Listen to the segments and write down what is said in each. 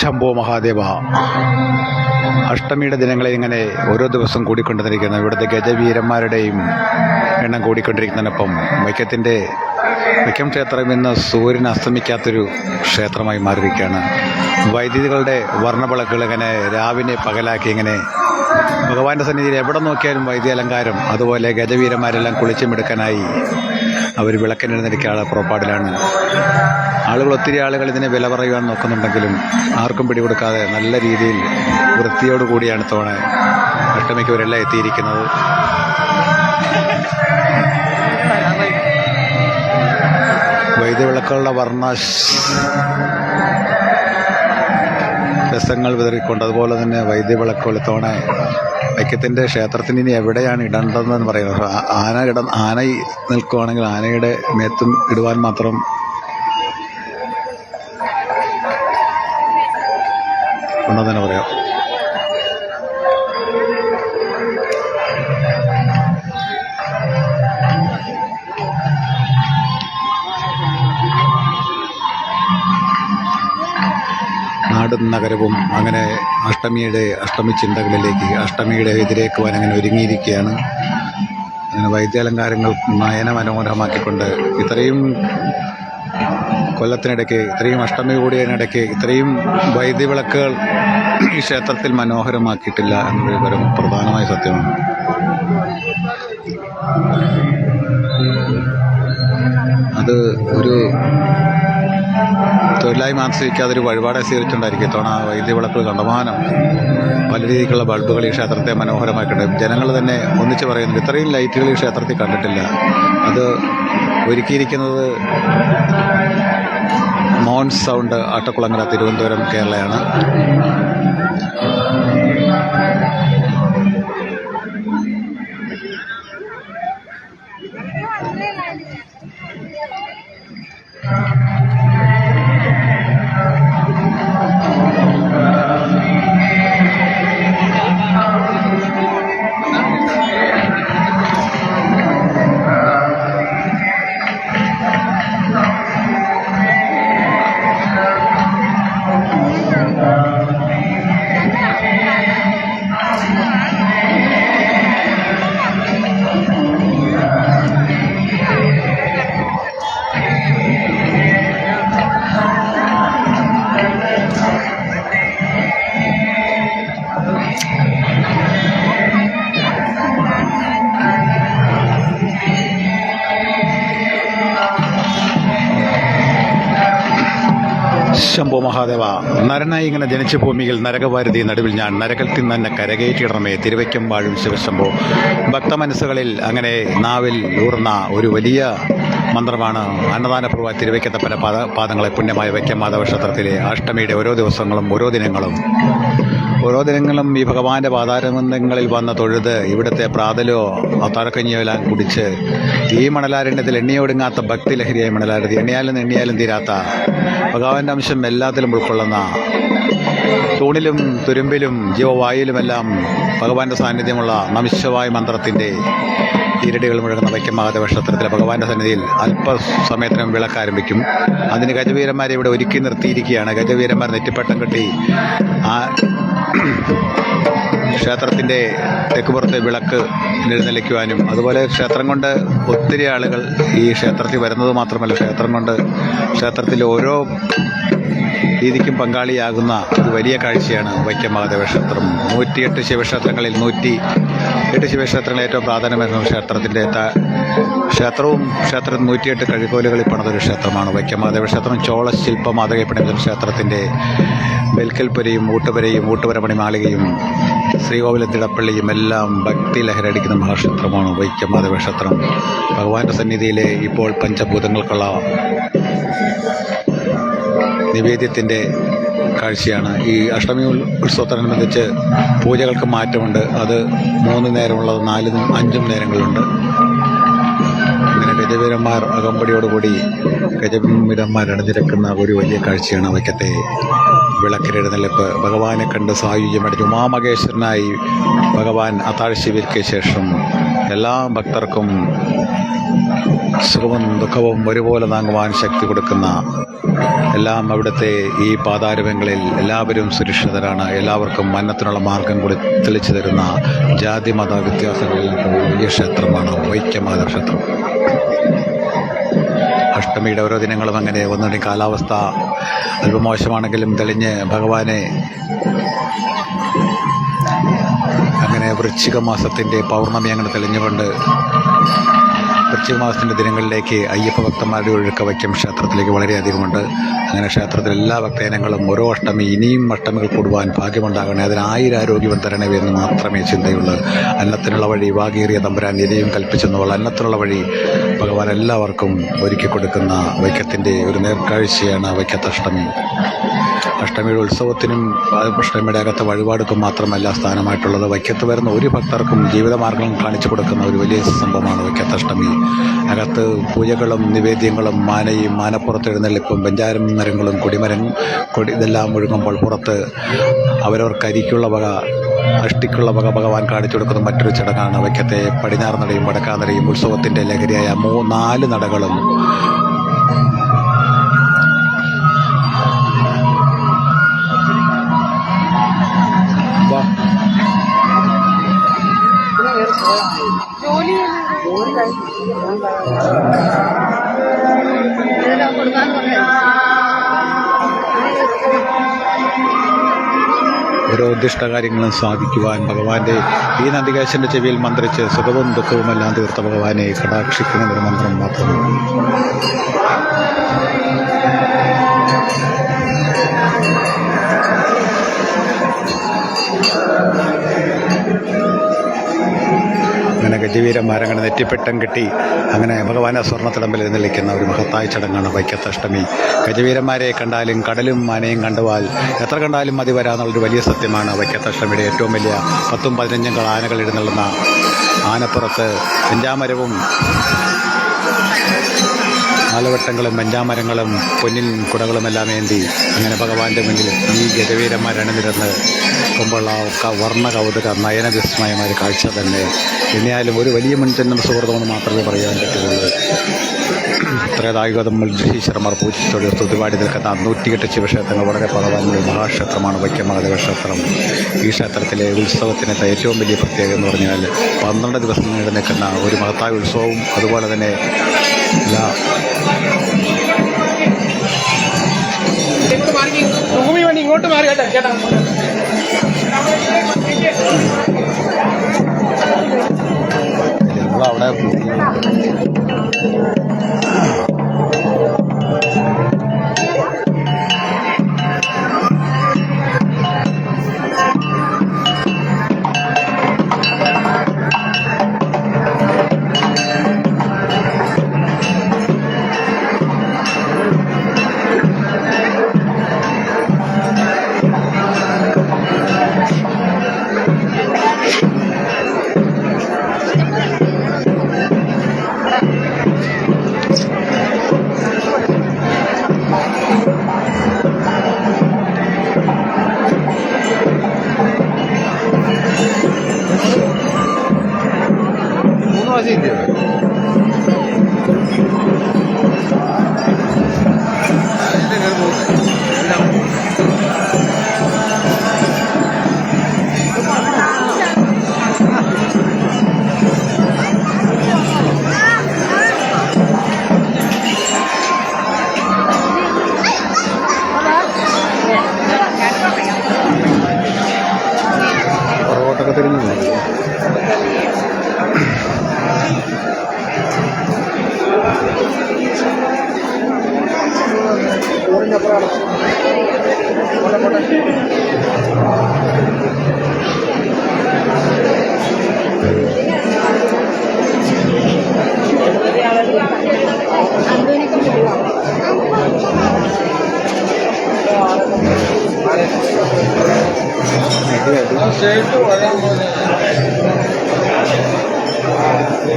ശംഭോ മഹാദേവ. അഷ്ടമിയുടെ ദിനങ്ങളെ ഇങ്ങനെ ഓരോ ദിവസം കൂടിക്കൊണ്ടിരിക്കുന്ന ഇവിടുത്തെ ഗജവീരന്മാരുടെയും എണ്ണം കൂടിക്കൊണ്ടിരിക്കുന്നതിനൊപ്പം വൈക്കത്തിന്റെ വൈക്കം ക്ഷേത്രം ഇന്ന് സൂര്യൻ അസ്തമിക്കാത്തൊരു ക്ഷേത്രമായി മാറിയിരിക്കുകയാണ്. വൈദ്യുതികളുടെ വർണവിളക്കുകൾ ഇങ്ങനെ രാവിനെ പകലാക്കി ഇങ്ങനെ ഭഗവാന്റെ സന്നിധിയിൽ എവിടെ നോക്കിയാലും വൈദ്യ അലങ്കാരം അതുപോലെ ഗജവീരന്മാരെല്ലാം കുളിച്ചുമെടുക്കാനായി അവർ വിളക്കിനെഴുന്നേൽക്കാനുള്ള പുറപ്പാടിലാണ്. ആളുകൾ ഒത്തിരി ആളുകൾ ഇതിനെ വില പറയുവാൻ നോക്കുന്നുണ്ടെങ്കിലും ആർക്കും പിടികൊടുക്കാതെ നല്ല രീതിയിൽ വൃത്തിയോടുകൂടിയാണ് കൂടിയാണ് തോണ അഷ്ടമിക്ക് ഇവരെല്ലാം എത്തിയിരിക്കുന്നത്. വൈദ്യവിളക്കുകളുടെ വർണ രസങ്ങൾ വിതറിക്കൊണ്ട് അതുപോലെ തന്നെ വൈദ്യവിളക്കുകൾ വൈക്കത്തിന്റെ ക്ഷേത്രത്തിന് ഇനി എവിടെയാണ് ഇടേണ്ടതെന്ന് പറയുന്നത്? ആന ഇട ആന നിൽക്കുകയാണെങ്കിൽ ആനയുടെ മേത്തും ഇടുവാൻ മാത്രം ഉണ്ടെന്ന് തന്നെ പറയാം. നാടും നഗരവും അങ്ങനെ അഷ്ടമിയുടെ അഷ്ടമി ചിന്തകളിലേക്ക് അഷ്ടമിയുടെ എതിരേക്കുവാൻ അങ്ങനെ ഒരുങ്ങിയിരിക്കുകയാണ്. അങ്ങനെ വൈദ്യാലങ്കാരങ്ങൾ നയന മനോഹരമാക്കിക്കൊണ്ട് ഇത്രയും കൊല്ലത്തിനിടയ്ക്ക് ഇത്രയും അഷ്ടമി കൂടിയതിനിടയ്ക്ക് ഇത്രയും വൈദ്യവിളക്കുകൾ ഈ ക്ഷേത്രത്തിൽ മനോഹരമാക്കിയിട്ടില്ല എന്നൊരു വിവരം പ്രധാനമായ സത്യമാണ്. അത് ഒരു തൊഴിലായി മാനസിക്കാതെ ഒരു വഴിപാടെ സ്വീകരിച്ചുകൊണ്ടായിരിക്കും ഇത്തവണ വിളക്ക് കണ്ടമാനം പല രീതിക്കുള്ള ബൾബുകൾ ഈ ക്ഷേത്രത്തെ മനോഹരമാക്കിയിട്ടുണ്ട് ജനങ്ങൾ തന്നെ ഒന്നിച്ച് പറയുന്നുണ്ട് ഇത്രയും ലൈറ്റുകൾ ഈ ക്ഷേത്രത്തിൽ കണ്ടിട്ടില്ല. അത് ഒരുക്കിയിരിക്കുന്നത് മോൺ സൗണ്ട് ആട്ടക്കുളങ്ങര തിരുവനന്തപുരം കേരളയാണ്. ശംഭോ മഹാദേവ. നരനായി ഇങ്ങനെ ജനിച്ച ഭൂമിയിൽ നരകവാരുതി നടുവിൽ ഞാൻ നരകത്തിൽ തന്നെ കരകയറ്റിയിടണമേ തിരുവയ്ക്കം വാഴും ശിവശംഭോ ഭക്തമനസ്സുകളിൽ അങ്ങനെ നാവിൽ ഊർന്ന ഒരു വലിയ മന്ത്രമാണ് അന്നദാനപൂർവ തിരുവയ്ക്കത്തപ്പന പാദ പാദങ്ങളെ പുണ്യമായ വൈക്കമാധവ മാധവ ക്ഷേത്രത്തിലെ അഷ്ടമിയുടെ ഓരോ ദിവസങ്ങളും ഓരോ ദിനങ്ങളും. ഓരോ ദിനങ്ങളും ഈ ഭഗവാന്റെ പാതാരബന്ധങ്ങളിൽ വന്ന തൊഴുത് ഇവിടുത്തെ പ്രാതലോ തറക്കഞ്ഞിയോ എല്ലാം കുടിച്ച് ഈ മണലാരണ്യത്തിൽ എണ്ണിയൊടുങ്ങാത്ത ഭക്തി ലഹരിയായ മണലാരതി എണ്ണിയാലും എണ്ണിയാലും തീരാത്ത ഭഗവാന്റെ അംശം എല്ലാത്തിലും ഉൾക്കൊള്ളുന്ന തൂണിലും തുരുമ്പിലും ജീവവായുവിലുമെല്ലാം ഭഗവാന്റെ സാന്നിധ്യമുള്ള നമിശവായ മന്ത്രത്തിന്റെ ഈരടികൾ മുഴങ്ങുന്ന വൈക്കം ക്ഷേത്രത്തിലെ ഭഗവാന്റെ സന്നിധിയിൽ അല്പസമയത്തിനും വിളക്ക് ആരംഭിക്കും. അതിന് ഗജവീരന്മാരെ ഇവിടെ ഒരുക്കി നിർത്തിയിരിക്കുകയാണ്. ഗജവീരന്മാർ നെറ്റിപ്പട്ടം കെട്ടി ആ ക്ഷേത്രത്തിന്റെ തെക്കുപുറത്തെ വിളക്ക് എഴുന്നള്ളിക്കുവാനും അതുപോലെ ക്ഷേത്രം കൊണ്ട് ഒത്തിരി ആളുകൾ ഈ ക്ഷേത്രത്തിൽ വരുന്നത് മാത്രമല്ല ക്ഷേത്രം കൊണ്ട് ക്ഷേത്രത്തിലെ ഓരോ രീതിക്കും പങ്കാളിയാകുന്ന ഒരു വലിയ കാഴ്ചയാണ് വൈക്കം മഹാദേവ ക്ഷേത്രം. നൂറ്റിയെട്ട് ശിവക്ഷേത്രങ്ങളിൽ നൂറ്റി എട്ട് ശിവക്ഷേത്രങ്ങളിൽ ഏറ്റവും പ്രാധാന്യം വരുന്ന ക്ഷേത്രത്തിന്റെ ക്ഷേത്രവും ക്ഷേത്രത്തിൽ നൂറ്റിയെട്ട് കഴിക്കോലുകളിൽ പണിതൊരു ക്ഷേത്രമാണ്. വൈക്കം മഹാദേവ ക്ഷേത്രം ചോള ശില്പ മാതൃകയിൽ പണിത ക്ഷേത്രത്തിന്റെ വെൽക്കൽപ്പുരയും ഊട്ടുപുരയും ഊട്ടുപുരമണി മാളികയും ശ്രീകോവിലത്തിടപ്പള്ളിയും എല്ലാം ഭക്തി ലഹരടിക്കുന്ന മഹാക്ഷേത്രമാണ് വൈക്കം മഹാദേവ ക്ഷേത്രം. ഭഗവാന്റെ സന്നിധിയിലെ ഇപ്പോൾ പഞ്ചഭൂതങ്ങൾക്കുള്ള നിവേദ്യത്തിന്റെ കാഴ്ചയാണ്. ഈ അഷ്ടമി ഉത്സവത്തോടനുബന്ധിച്ച് പൂജകൾക്ക് മാറ്റമുണ്ട്. അത് മൂന്ന് നേരമുള്ളത് നാലും അഞ്ചും നേരങ്ങളുണ്ട്. അങ്ങനെ ഗജവീരന്മാർ അകമ്പടിയോടുകൂടി ഗജവീരന്മാർ അണിനിരക്കുന്ന ഒരു വലിയ കാഴ്ചയാണ് വയ്ക്കത്തെ വിളക്കിലെഴുന്നള്ളിപ്പ് ഭഗവാനെ കണ്ട് സായുജ്യമടിച്ച് ഉമാമഹേശ്വരനായി ഭഗവാൻ അത്താഴ്ചവിൽക്ക് ശേഷം എല്ലാ ഭക്തർക്കും സുഖവും ദുഃഖവും ഒരുപോലെ താങ്ങുവാൻ ശക്തി കൊടുക്കുന്ന എല്ലാം അവിടുത്തെ ഈ പാതാരവങ്ങളിൽ എല്ലാവരും സുരക്ഷിതരാണ്. എല്ലാവർക്കും മന്നത്തിനുള്ള മാർഗം കൂടി തെളിച്ചു തരുന്ന ജാതി മത വ്യത്യാസങ്ങളില്ലാത്ത വലിയ ക്ഷേത്രമാണ് വൈക്കമാത ക്ഷേത്രം. അഷ്ടമിയുടെ ഓരോ ദിനങ്ങളും അങ്ങനെ ഒന്നുകൂടി കാലാവസ്ഥ അല്പം മോശമാണെങ്കിലും തെളിഞ്ഞ് ഭഗവാനെ അങ്ങനെ വൃശ്ചിക മാസത്തിന്റെ പൗർണമി അങ്ങനെ തെളിഞ്ഞുകൊണ്ട് വൃശ്ചിക മാസത്തിന്റെ ദിനങ്ങളിലേക്ക് അയ്യപ്പ ഭക്തന്മാരുടെ ഒഴുക്ക വയ്ക്കും ക്ഷേത്രത്തിലേക്ക് വളരെയധികമുണ്ട്. അങ്ങനെ ക്ഷേത്രത്തിലെ എല്ലാ ഭക്തജനങ്ങളും ഓരോ അഷ്ടമി ഇനിയും അഷ്ടമികൾ കൂടുവാൻ ഭാഗ്യമുണ്ടാകണേ. അതിന് ആയിരം ആരോഗ്യം തരണേ എന്ന് മാത്രമേ ചിന്തയുള്ളൂ. അന്നത്തിനുള്ള വഴി വാകേറിയ തമ്പുരാൻ ഇനിയും കൽപ്പിച്ചെന്നുള്ള അന്നത്തിനുള്ള വഴി ഭഗവാൻ എല്ലാവർക്കും ഒരുക്കി കൊടുക്കുന്ന വൈക്കത്തിന്റെ ഒരു നേർക്കാഴ്ചയാണ് വൈക്കത്ത് അഷ്ടമി അഷ്ടമിയുടെ ഉത്സവത്തിനും അഷ്ടമിയുടെ അകത്ത് വഴിപാടുക്കും മാത്രമല്ല സ്ഥാനമായിട്ടുള്ളത്. വൈക്കത്ത് വരുന്ന ഒരു ഭക്തർക്കും ജീവിതമാർഗം കാണിച്ചു കൊടുക്കുന്ന ഒരു വലിയ സംഭവമാണ് വൈക്കത്ത് അഷ്ടമി. അകത്ത് പൂജകളും നിവേദ്യങ്ങളും മാനയും മാനപ്പുറത്ത് എഴുന്നള്ളിപ്പും പഞ്ചാരം മരങ്ങളും കൊടിമരം കൊടി ഇതെല്ലാം ഒഴുകുമ്പോൾ പുറത്ത് അവരവർക്ക് അരിക്കുള്ള വക അഷ്ടിക്കുള്ള വക ഭഗവാൻ കാണിച്ചു കൊടുക്കുന്ന മറ്റൊരു ചടങ്ങാണ് വൈക്കത്തെ പടിഞ്ഞാറ് നടയും വടക്കാനടയും ഉത്സവത്തിന്റെ ലഹരിയായ മൂ നാല് നടകളും ഓരോ ഉദ്ദിഷ്ട കാര്യങ്ങളും സാധിക്കുവാൻ ഭഗവാന്റെ ഈ നന്ദികേശന്റെ ചെവിയിൽ മന്ത്രിച്ച് സുഖവും ദുഃഖവും എല്ലാം തീർത്ത ഭഗവാനെ കടാക്ഷിക്കുന്ന ഒരു മന്ത്രം മാത്രമാണ് അങ്ങനെ ഗജവീരന്മാരങ്ങനെ നെറ്റിപ്പെട്ടം കെട്ടി. അങ്ങനെ ഭഗവാനെ സ്വർണത്തിടമ്പിൽ എഴുന്നള്ളിക്കുന്ന ഒരു മഹത്തായ ചടങ്ങാണ് വൈക്കത്തഷ്ടമി. ഗജവീരന്മാരെ കണ്ടാലും കടലും മാനയും കണ്ടുവാൽ എത്ര കണ്ടാലും മതി വരാന്നുള്ളൊരു വലിയ സത്യമാണ് വൈക്കത്തഷ്ടമിയുടെ ഏറ്റവും വലിയ പത്തും പതിനഞ്ചും ആനകൾ എഴുന്നള്ളുന്ന ആനപ്പുറത്ത് വെഞ്ചാമരവും ആലവട്ടങ്ങളും പഞ്ചാമരങ്ങളും പൊന്നിൻ കുടകളുമെല്ലാം ഏന്തി അങ്ങനെ ഭഗവാന്റെ മുന്നിൽ ഈ ഗജവീരന്മാരണിനിരുന്ന് കുമ്പോൾ ആ ക- വർണ കൗതുക നയന വിസ്മയമായ ഒരു കാഴ്ച തന്നെ. ഇനിയാലും ഒരു വലിയ മുൻജന്മ സുഹൃത്തുമെന്ന് മാത്രമേ പറയാൻ പറ്റുള്ളൂ ത്രേതായുഗതം ഈശ്വരന്മാർ പൂജിച്ചോട് സ്തുതിപാടി നിൽക്കുന്ന നൂറ്റിയെട്ട് ശിവക്ഷേത്രങ്ങൾ വളരെ പ്രധാനമുള്ള മഹാക്ഷേത്രമാണ് വൈക്കമഹാദേവ ക്ഷേത്രം. ഈ ക്ഷേത്രത്തിലെ ഉത്സവത്തിനത്തെ ഏറ്റവും വലിയ പ്രത്യേകത എന്ന് പറഞ്ഞാൽ പന്ത്രണ്ട് ദിവസം നീണ്ടു നിൽക്കുന്ന ഒരു മഹത്തായ ഉത്സവവും അതുപോലെ തന്നെ ഭൂമി വേണ്ടി ഇങ്ങോട്ട് മാറി കേട്ടോ ചേട്ടാ. ഞങ്ങളവിടെ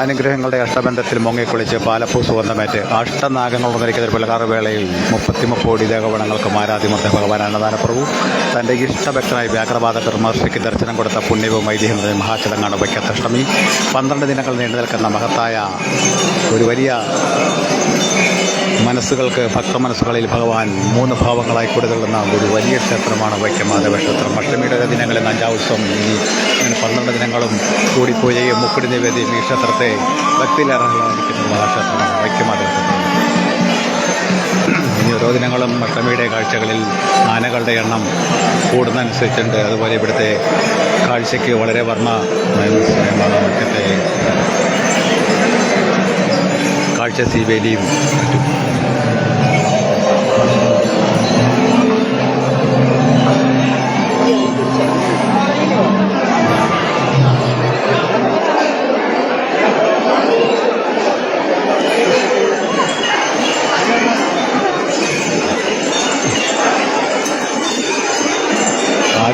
നവഗ്രഹങ്ങളുടെ അഷ്ടബന്ധത്തിൽ മുങ്ങിക്കുളിച്ച് പാലപ്പൂ സുഗന്ധമേറ്റ് അഷ്ടനാഗങ്ങൾ ഉണർന്നിരിക്കുന്ന ഒരു പുലകാർ വേളയിൽ മുപ്പത്തി മുപ്പോടി ദേവഗണങ്ങൾക്ക് മാരാധിമത്തെ ഭഗവാൻ അന്നദാനപ്രഭു തന്റെ ഇഷ്ടഭക്തനായി വ്യാഘ്രവാദ കർമ്മർഷിക്ക് ദർശനം കൊടുത്ത പുണ്യവും ഐതിഹ്യം മഹാചടങ്ങാണ് വൈക്കത്തഷ്ടമി. പന്ത്രണ്ട് ദിനങ്ങൾ നീണ്ടു നിൽക്കുന്ന മഹത്തായ ഒരു വലിയ മനസ്സുകൾക്ക് ഭക്ത മനസ്സുകളിൽ ഭഗവാൻ മൂന്ന് ഭാവങ്ങളായി കൊടുത്തുള്ള ഒരു വലിയ ക്ഷേത്രമാണ് വൈക്കമാധവ ക്ഷേത്രം അഷ്ടമിയുടെ ദിനങ്ങളിൽ അഞ്ചാവുത്സവം ഇനി പന്ത്രണ്ട് ദിനങ്ങളും കൂടിപ്പൂജയും മുക്കുടി നിവേദ്യം ഈ ക്ഷേത്രത്തെ ഭക്തിയിലർഹ്ലാദിക്കുന്ന മഹാക്ഷേത്രമാണ് വൈക്കമാധവ ക്ഷേത്രം ഇനി ഓരോ ദിനങ്ങളും അഷ്ടമിയുടെ കാഴ്ചകളിൽ ആനകളുടെ എണ്ണം കൂടുന്നതനുസരിച്ചുണ്ട്. അതുപോലെ ഇവിടുത്തെ കാഴ്ചയ്ക്ക് വളരെ വർണ കാഴ്ച സീവേലിയും മറ്റും.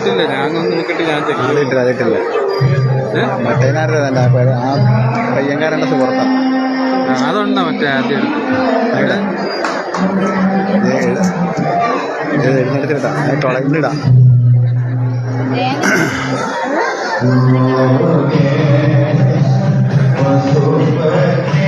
ആയിട്ടില്ല ഞാൻ നോക്കിട്ട് ഞാൻ ആളിട്ടില്ല അതിട്ടില്ല മറ്റേനാരുടെ തന്നെ ആ പയ്യങ്കാരന്റെ സുഹൃത്താണ് അതുണ്ടോ മറ്റേ ആദ്യം? എഴുന്നേറ്റിട്ടാ. ടൊളയിലിടാ Okay.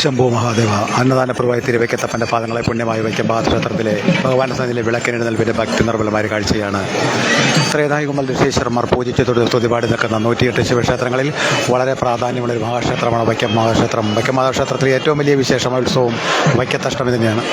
ശംഭു മഹാദേവ അന്നദാന പ്രവായി തിരുവയ്ക്കത്തപ്പന്റെ പാദങ്ങളെ പുണ്യമായി വയ്ക്കും. പാദക്ഷേത്രത്തിലെ ഭഗവാന്റെ സന്നിധിയിലെ വിളക്കിനെഴുന്നൽപ്പിന്റെ ഭക്തി നിർമ്മലമായ ഒരു കാഴ്ചയാണ്. ത്രേതായുകുമ്പൽ ഋഷീശ്വരന്മാർ പൂജിച്ച് തൊഴിൽ സ്തുതിപാടി നിൽക്കുന്ന നൂറ്റിയെട്ട് ശിവക്ഷേത്രങ്ങളിൽ വളരെ പ്രാധാന്യമുള്ള ഒരു മഹാക്ഷേത്രമാണ് വൈക്കം മഹാക്ഷേത്രം. വൈക്കം മഹാക്ഷേത്രത്തിലെ ഏറ്റവും വലിയ വിശേഷമായ ഉത്സവം വൈക്കത്തഷ്ടമി തന്നെയാണ്.